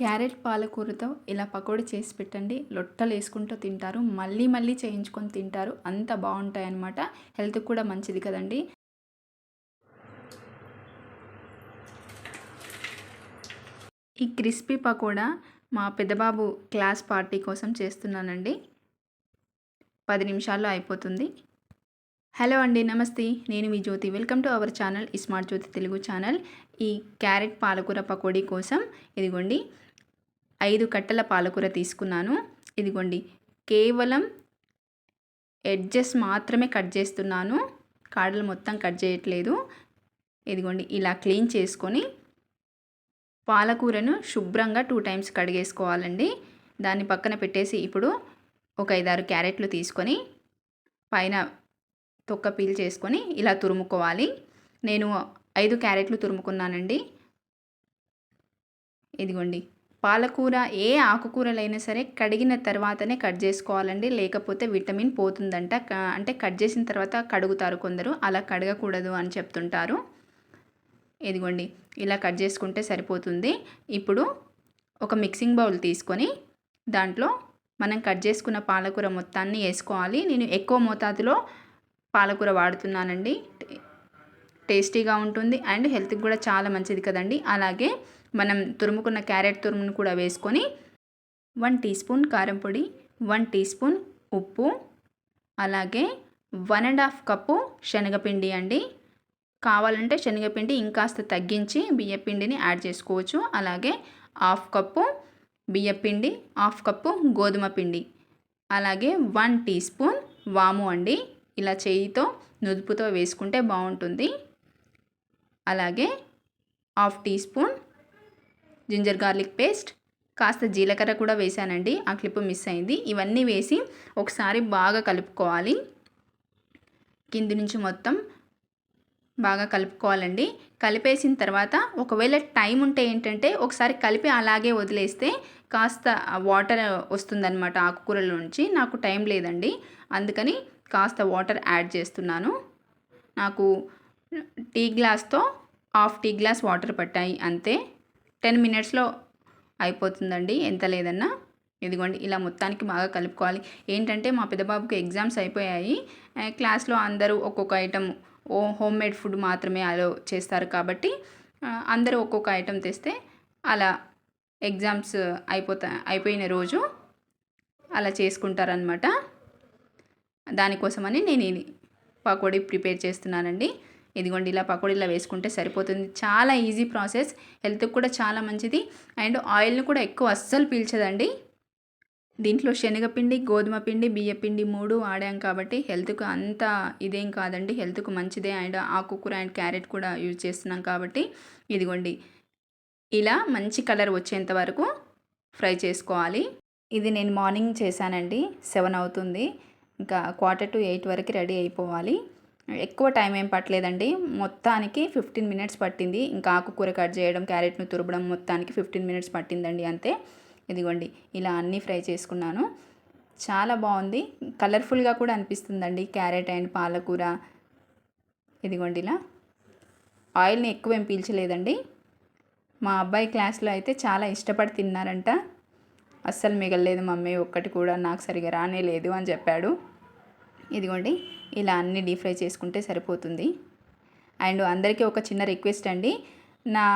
Carrot పాలకూరతో ఇలా పకోడీ చేసి పెట్టండి. లొట్టలు వేసుకుంటూ తింటారు. మళ్ళీ మళ్ళీ చేయించుకొని తింటారు. అంత బాగుంటాయి అన్నమాట హెల్త్కి కూడా మంచిది కదండి. ఈ క్రిస్పీ పకోడా మా పెద్దబాబు క్లాస్ పార్టీ కోసం చేస్తున్నానండి. పది నిమిషాల్లో అయిపోతుంది. హలో అండి నమస్తే. నేను మీ Jyothi. Welcome to our channel smart Jyothi Telugu channel. ఈ క్యారెట్ పాలకూర పకోడీ కోసం ఇదిగోండి. ఐదు కట్టల పాలకూర తీసుకున్నాను. ఇదిగోండి. కేవలం ఎడ్జెస్ మాత్రమే కట్ చేస్తున్నాను. కాడలు మొత్తం కట్ చేయట్లేదు. ఇదిగోండి. ఇలా క్లీన్ చేసుకొని పాలకూరను శుభ్రంగా టూ టైమ్స్ కడిగేసుకోవాలండి. దాన్ని పక్కన పెట్టేసి ఇప్పుడు ఒక ఐదారు క్యారెట్లు తీసుకొని పైన తొక్క పీల్ చేసుకొని ఇలా తురుముకోవాలి. నేను ఐదు క్యారెట్లు తురుముకున్నానండి. ఇదిగోండి. పాలకూర ఏ ఆకుకూరలైనా సరే కడిగిన తర్వాతనే కట్ చేసుకోవాలండి. లేకపోతే విటమిన్ పోతుందంట. అంటే కట్ చేసిన తర్వాత కడుగుతారు కొందరు. అలా కడగకూడదు అని చెప్తుంటారు. ఇదిగోండి ఇలా కట్ చేసుకుంటే సరిపోతుంది. ఇప్పుడు ఒక మిక్సింగ్ బౌల్ తీసుకొని దాంట్లో మనం కట్ చేసుకున్న పాలకూర మొత్తాన్ని వేసుకోవాలి. నేను ఎక్కువ మోతాదులో పాలకూర వాడుతున్నానండి. టేస్టీగా ఉంటుంది అండ్ హెల్త్కి కూడా చాలా మంచిది కదండి. అలాగే మనం తురుముకున్న క్యారెట్ తురుమును కూడా వేసుకొని వన్ టీ స్పూన్ కారం పొడి వన్ టీ స్పూన్ ఉప్పు అలాగే వన్ అండ్ హాఫ్ కప్పు శనగపిండి అండి. కావాలంటే శనగపిండి ఇంకాస్త తగ్గించి బియ్యపిండిని యాడ్ చేసుకోవచ్చు. అలాగే హాఫ్ కప్పు బియ్యపిండి హాఫ్ కప్పు గోధుమ పిండి అలాగే వన్ టీ స్పూన్ వాము అండి. ఇలా చేయితో నుదుపుతో వేసుకుంటే బాగుంటుంది. అలాగే half teaspoon ginger garlic paste కాస్త జీలకర్ర కూడా వేసానండి ఆ క్లిప్ మిస్ అయింది. ఇవన్నీ వేసి ఒకసారి బాగా కలుపుకోవాలి. కింది నుంచి మొత్తం బాగా కలుపుకోవాలండి. కలిపేసిన తర్వాత ఒకవేళ టైం ఉంటే ఏంటంటే ఒకసారి కలిపి అలాగే వదిలేస్తే కాస్త వాటర్ వస్తుందన్నమాట ఆకుకూరల నుంచి. నాకు టైం లేదండి. అందుకని కాస్త వాటర్ యాడ్ చేస్తున్నాను. నాకు టీ గ్లాస్తో హాఫ్ టీ గ్లాస్ వాటర్ పట్టాయి అంతే. టెన్ మినిట్స్లో అయిపోతుందండి. ఎంత లేదన్నా? ఇదిగోండి ఇలా మొత్తానికి బాగా కలుపుకోవాలి. ఏంటంటే మా పెద్దబాబుకి ఎగ్జామ్స్ అయిపోయాయి. క్లాస్లో అందరూ ఒక్కొక్క ఐటమ్ ఓ హోమ్ మేడ్ ఫుడ్ మాత్రమే అలో చేస్తారు కాబట్టి అందరూ ఒక్కొక్క ఐటెం తెస్తే అలా ఎగ్జామ్స్ అయిపోతా అయిపోయిన రోజు అలా చేసుకుంటారనమాట దానికోసమని నేను పకోడీ ప్రిపేర్ చేస్తున్నానండి. ఇదిగోండి ఇలా పకోడీలా వేసుకుంటే సరిపోతుంది. చాలా ఈజీ ప్రాసెస్. హెల్త్కి కూడా చాలా మంచిది. అండ్ ఆయిల్ని కూడా ఎక్కువ అస్సలు పీల్చదండి. దీంట్లో శనగపిండి గోధుమ పిండి బియ్యపిండి మూడు వాడాం కాబట్టి హెల్త్కు అంత ఇదేం కాదండి. హెల్త్కు మంచిదే. అండ్ ఆకుకూర అండ్ క్యారెట్ కూడా యూజ్ చేస్తున్నాం కాబట్టి ఇదిగోండి. ఇలా మంచి కలర్ వచ్చేంత వరకు ఫ్రై చేసుకోవాలి. ఇది నేను మార్నింగ్ చేశానండి. సెవెన్ అవుతుంది. ఇంకా క్వార్టర్ టు ఎయిట్ వరకు రెడీ అయిపోవాలి. ఎక్కువ టైం ఏం పట్టలేదండి. మొత్తానికి ఫిఫ్టీన్ మినిట్స్ పట్టింది. ఇంకా ఆకుకూర కట్ చేయడం క్యారెట్ను తురబడం మొత్తానికి ఫిఫ్టీన్ మినిట్స్ పట్టిందండి అంతే. ఇదిగోండి ఇలా అన్నీ ఫ్రై చేసుకున్నాను. చాలా బాగుంది. కలర్ఫుల్గా కూడా అనిపిస్తుందండి. క్యారెట్ అండ్ పాలకూర. ఇదిగోండి ఇలా. ఆయిల్ని ఎక్కువ ఏం పీల్చలేదండి. మా అబ్బాయి క్లాస్లో అయితే చాలా ఇష్టపడి తిన్నారంట. అస్సలు మిగలలేదు మమ్మీ ఒక్కటి కూడా నాకు సరిగా రానే లేదు అని చెప్పాడు. ఇదిగోండి ఇలా అన్నీ డీప్ ఫ్రై చేసుకుంటే సరిపోతుంది. అండ్ అందరికీ ఒక చిన్న రిక్వెస్ట్ అండి నా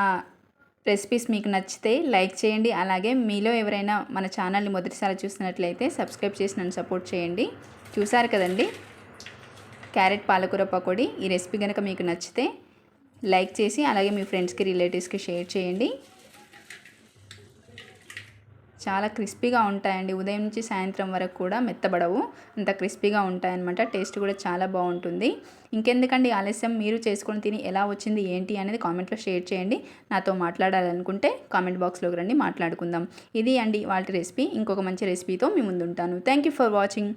రెసిపీస్ మీకు నచ్చితే లైక్ చేయండి అలాగే మీలో ఎవరైనా మన ఛానల్ని మొదటిసారి చూస్తున్నట్లయితే సబ్స్క్రైబ్ చేసి నన్ను సపోర్ట్ చేయండి. చూసారు కదండి? క్యారెట్ పాలకూర పకోడీ ఈ రెసిపీ కనుక మీకు నచ్చితే లైక్ చేసి అలాగే మీ ఫ్రెండ్స్కి రిలేటివ్స్కి షేర్ చేయండి. చాలా క్రిస్పీగా ఉంటాయండి. ఉదయం నుంచి సాయంత్రం వరకు కూడా మెత్తబడవు. అంత క్రిస్పీగా ఉంటాయన్నమాట. టేస్ట్ కూడా చాలా బాగుంటుంది. ఇంకెందుకండి ఆలస్యం? మీరు చేసుకొని తిని ఎలా వచ్చింది ఏంటి అనేది కామెంట్లో షేర్ చేయండి. నాతో మాట్లాడాలనుకుంటే కామెంట్ బాక్స్లోకి రండి మాట్లాడుకుందాం. ఇది అండి వాళ్ళ రెసిపీ. ఇంకొక మంచి రెసిపీతో మీ ముందుంటాను. Thank you for watching.